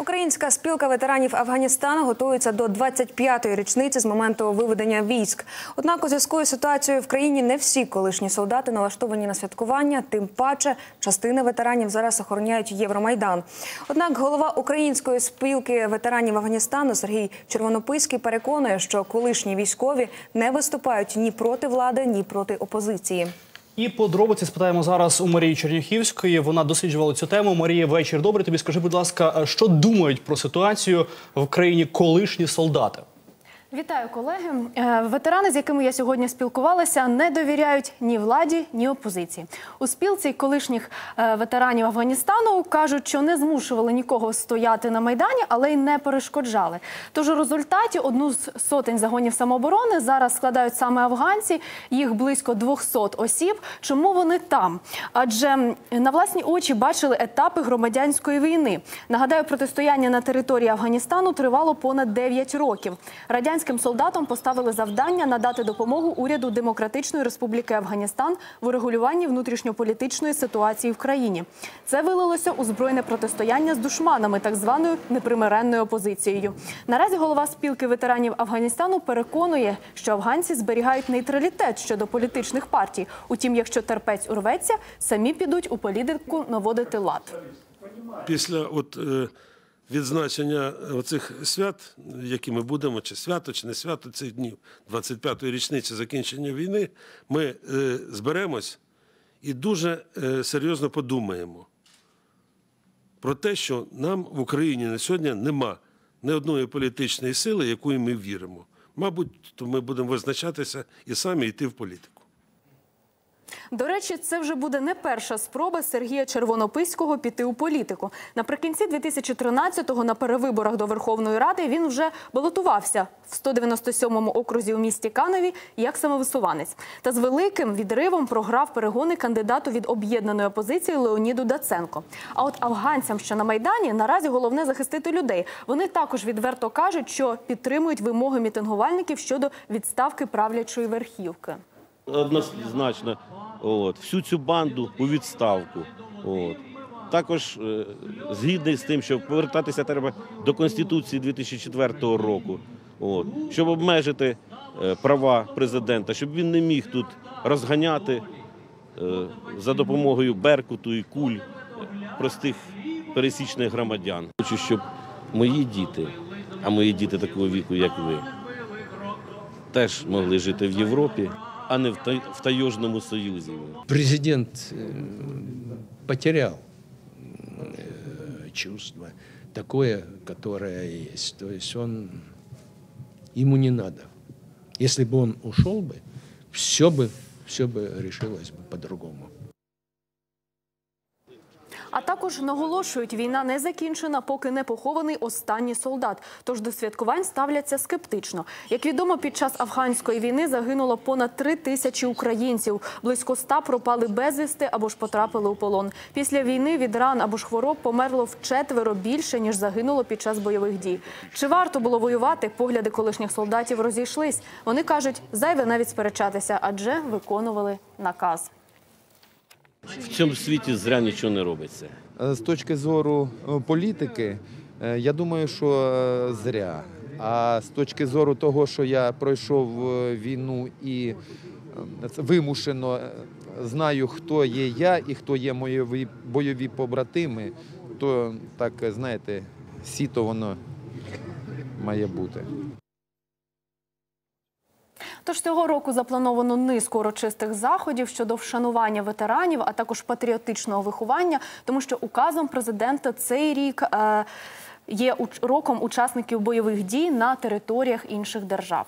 Українська спілка ветеранів Афганістану готується до 25-ї річниці з моменту виведення військ. Однак, у зв'язку із ситуацією в країні не всі колишні солдати налаштовані на святкування. Тим паче, частина ветеранів зараз охороняють Євромайдан. Однак, голова української спілки ветеранів Афганістану Сергій Червонописький переконує, що колишні військові не виступають ні проти влади, ні проти опозиції. І подробиці спитаємо зараз у Марії Черняхівської. Вона досліджувала цю тему. Марія, вечір добрий. Тобі скажи, будь ласка, що думають про ситуацію в країні колишні солдати? Вітаю, колеги. Е, Ветерани, з якими я сьогодні спілкувалася, не довіряють ні владі, ні опозиції. У спілці колишніх е, ветеранів Афганістану кажуть, що не змушували нікого стояти на майдані, але й не перешкоджали. Тож у результаті одну з сотень загонів самооборони зараз складають саме афганці. Їх близько 200 осіб. Чому вони там? Адже на власні очі бачили етапи громадянської війни. Нагадаю, протистояння на території Афганістану тривало понад 9 років. Радянським солдатам поставили завдання надати допомогу уряду Демократичної Республіки Афганістан в урегулюванні внутрішньополітичної ситуації в країні. Це вилилося у збройне протистояння з душманами, так званою непримиренною опозицією. Наразі голова спілки ветеранів Афганістану переконує, що афганці зберігають нейтралітет щодо політичних партій. Утім, якщо терпець урветься, самі підуть у політику наводити лад. після от, е, відзначення оцих свят, які ми будемо, чи свято, чи не свято цих днів, 25-ї річниці закінчення війни, ми е, зберемось і дуже е, серйозно подумаємо про те, що нам в Україні на сьогодні нема ні одної політичної сили, якою ми віримо. Мабуть, то ми будемо визначатися і самі йти в політику. До речі, це вже буде не перша спроба Сергія Червонописького піти у політику. Наприкінці 2013-го на перевиборах до Верховної Ради він вже балотувався в 197-му окрузі у місті Каневі як самовисуванець. Та з великим відривом програв перегони кандидату від об'єднаної опозиції Леоніду Даценко. А от афганцям, що на майдані, наразі головне захистити людей. Вони також відверто кажуть, що підтримують вимоги мітингувальників щодо відставки правлячої верхівки. однозначно от, всю цю банду у відставку. От. Також е, згідний з тим, що повертатися треба до Конституції 2004 року, от, щоб обмежити е, права президента, щоб він не міг тут розганяти е, за допомогою беркуту і куль простих пересічних громадян. Хочу, щоб мої діти, а мої діти такого віку, як ви, теж могли жити в Європі, а не в та- в Таежному Союзі. президент э, потерял э, чувство такое, которое есть. То есть он ему не надо. Если бы он ушел бы, все бы, все бы решилось бы по-другому. А також наголошують, війна не закінчена, поки не похований останній солдат. Тож до святкувань ставляться скептично. Як відомо, під час афганської війни загинуло понад три тисячі українців. Близько ста пропали безвісти або ж потрапили у полон. Після війни від ран або ж хвороб померло вчетверо більше ніж загинуло під час бойових дій. Чи варто було воювати? Погляди колишніх солдатів розійшлись. Вони кажуть, зайве навіть сперечатися, адже виконували наказ. В цьому світі зря нічого не робиться. Е, З точки зору е, політики, е, я думаю, що зря. А з точки зору того, що я пройшов війну і вимушено знаю, хто є я і хто є мої бойові побратими, то так, знаєте, сіто воно має бути. Тож цього року заплановано низку урочистих заходів щодо вшанування ветеранів, а також патріотичного виховання, тому що указом президента цей рік е, є роком учасників бойових дій на територіях інших держав.